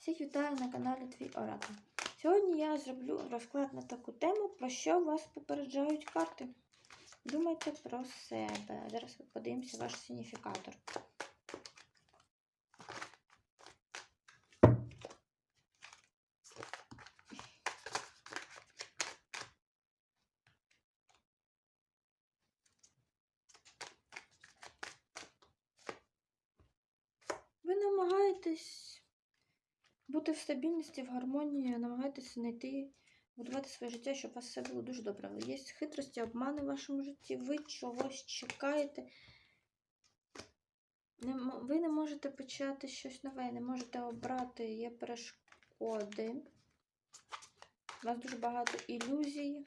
Всіх вітаю на каналі Твій Оракул. Сьогодні я зроблю розклад на таку тему, про що вас попереджають карти. Думайте про себе. Зараз подивимося ваш сигніфікатор. Ви намагаєтесь бути в стабільності, в гармонії, намагайтеся знайти, будувати своє життя, щоб у вас все було дуже добре. Є хитрості, обмани в вашому житті, ви чогось чекаєте. Не ви не можете почати щось нове, не можете обрати, є перешкоди. У вас дуже багато ілюзій.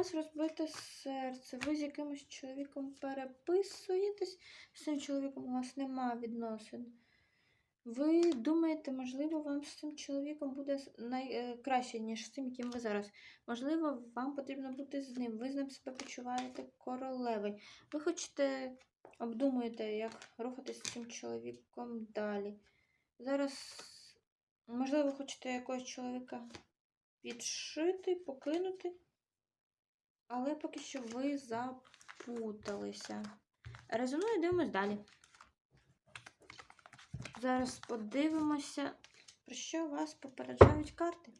Вас розбите серце, ви з якимось чоловіком переписуєтесь, з цим чоловіком у вас немає відносин. Ви думаєте, можливо, вам з цим чоловіком буде с- най- е, ніж з тим, яким ви зараз. Можливо, вам потрібно бути з ним. Ви з ним себе почуваєте королевою. Ви хочете, обдумуєте, як рухатись з цим чоловіком далі. Зараз, можливо, ви хочете якогось чоловіка відшити, покинути. Але поки що ви запуталися. Резонує, дивимось далі. Зараз подивимося, про що вас попереджають карти.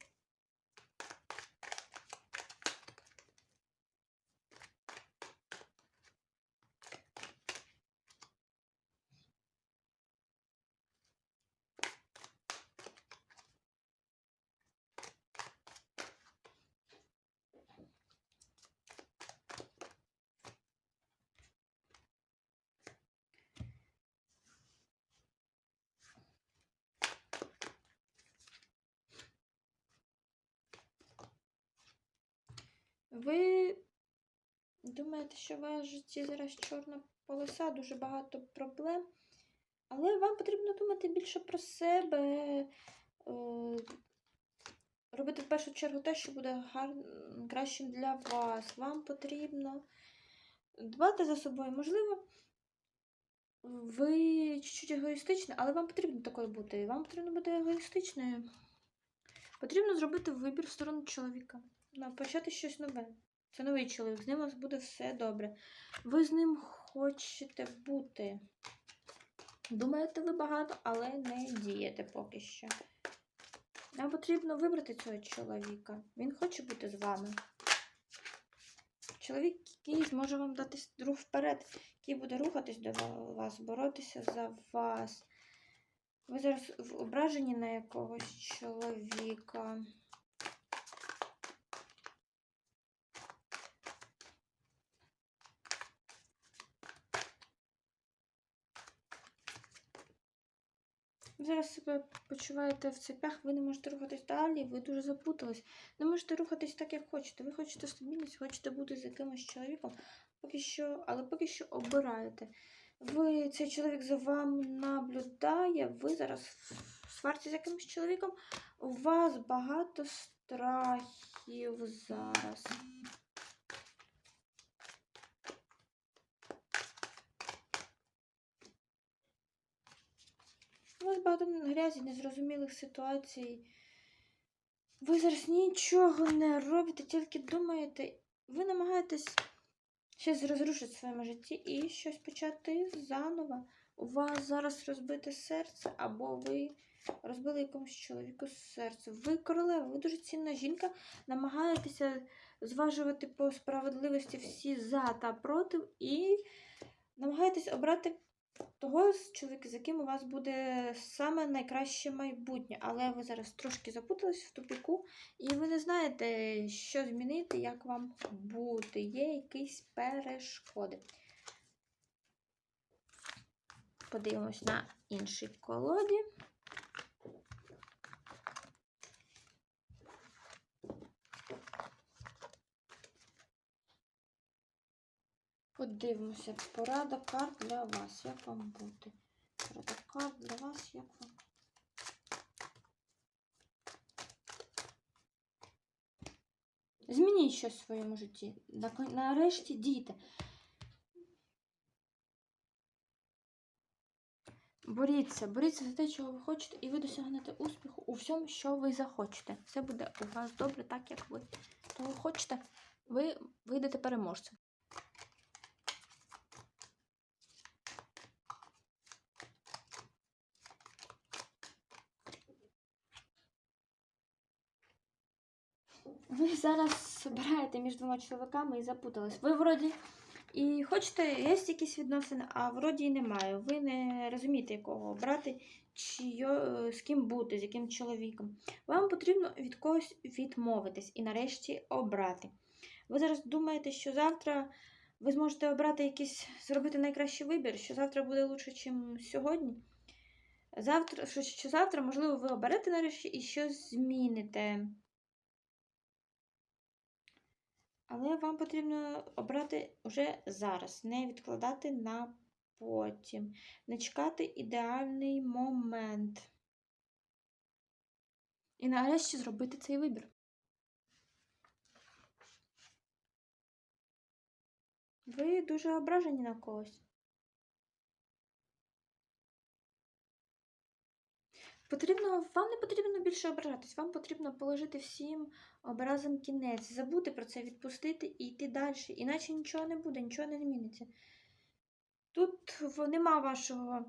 Ви думаєте, що в житті зараз чорна полоса, дуже багато проблем. Але вам потрібно думати більше про себе, е, робити в першу чергу те, що буде гар... кращим для вас. Вам потрібно дбати за собою. Можливо, ви чуть-чуть егоїстичні, але вам потрібно такою бути. Вам потрібно бути егоїстичною. Потрібно зробити вибір в сторону чоловіка. На- Почати щось нове. Це новий чоловік, з ним у вас буде все добре. Ви з ним хочете бути. Думаєте ви багато, але не дієте поки що. Нам потрібно вибрати цього чоловіка. Він хоче бути з вами. Чоловік, який зможе вам дати рух вперед, який буде рухатись до вас, боротися за вас. Ви зараз ображені на якогось чоловіка. Зараз себе почуваєте в цепях, ви не можете рухатись далі, ви дуже запутались. Не можете рухатись так, як хочете. Ви хочете стабільність, хочете бути з якимось чоловіком, поки що, але поки що обираєте. Ви цей чоловік за вами наблюдає, ви зараз в сварці з якимось чоловіком. У вас багато страхів зараз. У вас багато незрозумілих ситуацій. Ви зараз нічого не робите, тільки думаєте. Ви намагаєтесь щось розрушити в своєму житті і щось почати заново. У вас зараз розбите серце, або ви розбили якомусь чоловіку серце. Ви королева, ви дуже цінна жінка, намагаєтеся зважувати по справедливості всі за та проти, і намагаєтесь обрати того з чоловіка, з яким у вас буде саме найкраще майбутнє. Але ви зараз трошки запутались в тупіку, і ви не знаєте, що змінити, як вам бути. Є якісь перешкоди. Подивимось на іншій колоді. Подивимося, порада карт для вас. Як вам бути? Порада карт для вас, як вам? Змініть щось в своєму житті. Нарешті дійте. боріться, боріться за те, чого ви хочете, і ви досягнете успіху у всьому, що ви захочете. Все буде у вас добре, так як ви того хочете. Ви вийдете переможцем. Ви зараз обираєте між двома чоловіками і запутались. Ви вроді і хочете, є якісь відносини, а вроді і немає. Ви не розумієте, якого обрати, чи йо- з ким бути, з яким чоловіком. Вам потрібно від когось відмовитись і нарешті обрати. Ви зараз думаєте, що завтра ви зможете обрати якийсь, зробити найкращий вибір, що завтра буде краще, ніж сьогодні. Завтра, що, що завтра, можливо, ви оберете нарешті і щось зміните. Але вам потрібно обрати вже зараз, не відкладати на потім, не чекати ідеальний момент. І нарешті зробити цей вибір. Ви дуже ображені на когось. Потрібно, вам не потрібно більше ображатись, вам потрібно положити всім образом кінець, забути про це, відпустити і йти далі. Іначе нічого не буде, нічого не зміниться. Тут нема вашого,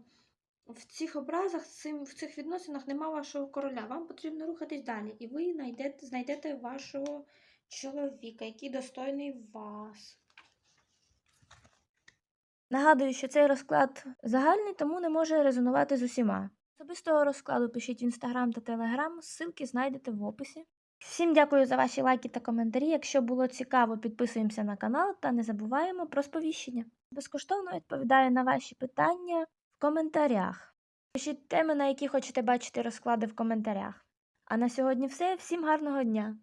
в цих образах, в цих відносинах нема вашого короля. Вам потрібно рухатись далі. І ви знайдете, знайдете вашого чоловіка, який достойний вас. Нагадую, що цей розклад загальний, тому не може резонувати з усіма. Особистого розкладу пишіть в інстаграм та телеграм, ссылки знайдете в описі. Всім дякую за ваші лайки та коментарі. Якщо було цікаво, підписуємося на канал та не забуваємо про сповіщення. Безкоштовно відповідаю на ваші питання в коментарях. Пишіть теми, на які хочете бачити розклади в коментарях. А на сьогодні все. Всім гарного дня!